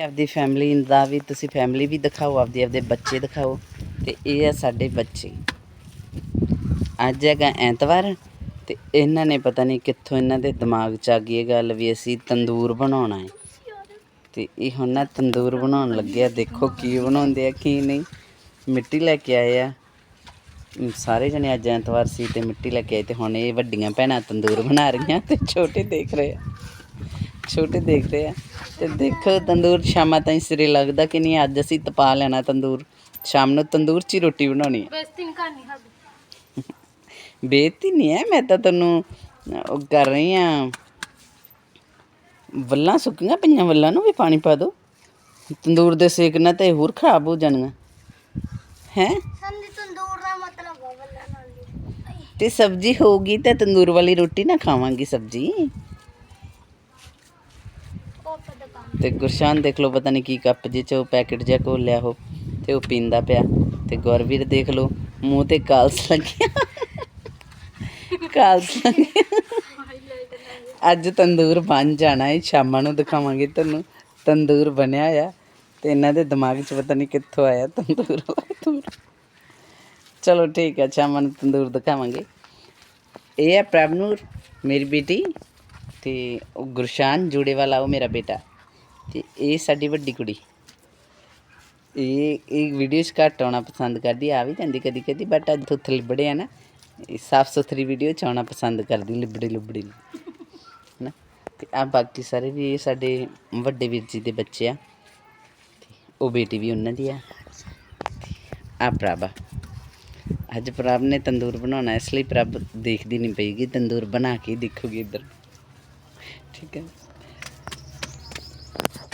ਆਪਦੀ ਫੈਮਿਲੀ ਦਾ ਵੀ, ਤੁਸੀਂ ਫੈਮਿਲੀ ਵੀ ਦਿਖਾਓ, ਆਪਦੇ ਆਪਦੇ ਬੱਚੇ ਦਿਖਾਓ। ਤੇ ਇਹ ਆ ਸਾਡੇ ਬੱਚੇ। ਅੱਜ ਹੈਗਾ ਐਤਵਾਰ ਤੇ ਇਹਨਾਂ ਨੇ ਪਤਾ ਨਹੀਂ ਕਿੱਥੋਂ ਇਹਨਾਂ ਦੇ ਦਿਮਾਗ 'ਚ ਆ ਗਈ ਇਹ ਗੱਲ ਵੀ ਅਸੀਂ ਤੰਦੂਰ ਬਣਾਉਣਾ ਹੈ। ਤੇ ਇਹ ਹੁਣ ਨਾ ਤੰਦੂਰ ਬਣਾਉਣ ਲੱਗੇ ਆ। ਦੇਖੋ ਕੀ ਬਣਾਉਂਦੇ ਆ, ਕੀ ਨਹੀਂ। ਮਿੱਟੀ ਲੈ ਕੇ ਆਏ ਆ। ਸਾਰੇ ਜਣੇ ਅੱਜ ਐਤਵਾਰ ਸੀ ਤੇ ਮਿੱਟੀ ਲੈ ਕੇ ਆਏ ਤੇ ਹੁਣ ਇਹ ਵੱਡੀਆਂ ਭੈਣਾਂ ਤੰਦੂਰ ਬਣਾ ਰਹੀਆਂ ਤੇ ਛੋਟੇ ਦੇਖ ਰਹੇ ਆ। ਛੋਟੇ ਦੇਖ ਰਹੇ ਆ। ਤੇ ਦੇਖੋ ਤੰਦੂਰ ਸ਼ਾਮਾਂ ਤਾਈਂ ਸਿਰੇ ਲੱਗਦਾ ਕਿ ਨਹੀਂ ਅੱਜ ਅਸੀਂ ਤਪਾ ਲੈਣਾ ਤੰਦੂਰ। ਸ਼ਾਮ ਨੂੰ ਤੰਦੂਰ 'ਚ ਹੀ ਰੋਟੀ ਬਣਾਉਣੀ ਹੈ ਬੇਇੱਜ਼ਤੀ ਨਹੀਂ ਕਰਨੀ ਸਾਡੀ ਬੇਇੱਜ਼ਤੀ ਨਹੀਂ ਹੈ ਮੈਂ ਤਾਂ ਤੈਨੂੰ ਉਹ ਕਰ ਰਹੀ ਆ। ਵੱਲਾਂ ਸੁੱਕੀਆਂ ਪਈਆਂ ਵੱਲਾਂ ਨੂੰ ਵੀ ਪਾਣੀ ਪਾ ਦਿਓ ਤੰਦੂਰ ਦੇ ਸੇਕ ਨਾਲ ਤੇ ਹੋਰ ਖਰਾਬ ਹੋ ਜਾਣੀਆਂ ਹੈ? ਸੰਦੀ ਤੰਦੂਰ ਦਾ ਮਤਲਬ ਹੈ ਬੱਲਾ ਨਾਲ ਦੀ ਤੇ ਸਬਜ਼ੀ ਹੋਊਗੀ ਤੇ ਤੰਦੂਰ ਵਾਲੀ ਰੋਟੀ ਨਾ ਖਾਵਾਂਗੀ ਸਬਜ਼ੀ। ਤੇ ਗੁਰਸ਼ਾਨ ਦੇਖ ਲਓ, ਪਤਾ ਨਹੀਂ ਕੀ ਕੱਪ ਜਿਹੇ ਚ ਪੈਕਟ ਜਿਹਾ ਘੋਲਿਆ ਉਹ, ਤੇ ਉਹ ਪੀਂਦਾ ਪਿਆ। ਤੇ ਗੁਰਵੀਰ ਦੇਖ ਲਓ, ਮੂੰਹ ਤੇ ਕਾਲਸ ਲੱਗਿਆ। ਕਾਲਸ ਅੱਜ ਤੰਦੂਰ ਬਣ ਜਾਣਾ ਹੈ ਸ਼ਾਮਾਂ ਨੂੰ ਦਿਖਾਵਾਂਗੇ ਤੁਹਾਨੂੰ। ਤੰਦੂਰ ਬਣਿਆ ਆ, ਤੇ ਇਹਨਾਂ ਦੇ ਦਿਮਾਗ 'ਚ ਪਤਾ ਨਹੀਂ ਕਿੱਥੋਂ ਆਇਆ ਤੰਦੂਰ ਤੰਦੂਰ। ਚਲੋ ਠੀਕ ਹੈ ਸ਼ਾਮਾਂ ਨੂੰ ਤੰਦੂਰ ਦਿਖਾਵਾਂਗੇ। ਇਹ ਹੈ ਪ੍ਰਭਨੂਰ, ਮੇਰੀ ਬੇਟੀ। ਤੇ ਉਹ ਗੁਰਸ਼ਾਨ ਜੂੜੇ ਵਾਲਾ, ਉਹ ਮੇਰਾ ਬੇਟਾ। ਤੇ ਇਹ ਸਾਡੀ ਵੱਡੀ ਕੁੜੀ। ਇਹ ਇਹ ਵੀਡੀਓ 'ਚ ਘੱਟ ਆਉਣਾ ਪਸੰਦ ਕਰਦੀ, ਆ ਵੀ ਜਾਂਦੀ ਕਦੀ ਕਦੀ ਬਟ ਅੱਜ ਉੱਥੇ ਲਿਬੜੇ ਆ ਨਾ। ਇਹ ਸਾਫ਼ ਸੁਥਰੀ ਵੀਡੀਓ 'ਚ ਆਉਣਾ ਪਸੰਦ ਕਰਦੀ ਲਿਬੜੀ ਲੁਬੜੀ ਨੂੰ। ਨਾ ਤੇ ਆ ਬਾਕੀ ਸਾਰੇ ਵੀ ਇਹ ਸਾਡੇ ਵੱਡੇ ਵੀਰ ਜੀ ਦੇ ਬੱਚੇ ਆ। ਤੇ ਉਹ ਬੇਟੀ ਵੀ ਉਹਨਾਂ ਦੀ ਆ। ਆ ਪ੍ਰਭਾ ਅੱਜ ਪ੍ਰਭ ਨੇ ਤੰਦੂਰ ਬਣਾਉਣਾ, ਇਸ ਲਈ ਪ੍ਰਭ ਦੇਖਦੀ ਨਹੀਂ ਪਈਗੀ, ਤੰਦੂਰ ਬਣਾ ਕੇ ਹੀ ਦੇਖੂਗੀ ਇੱਧਰ। to.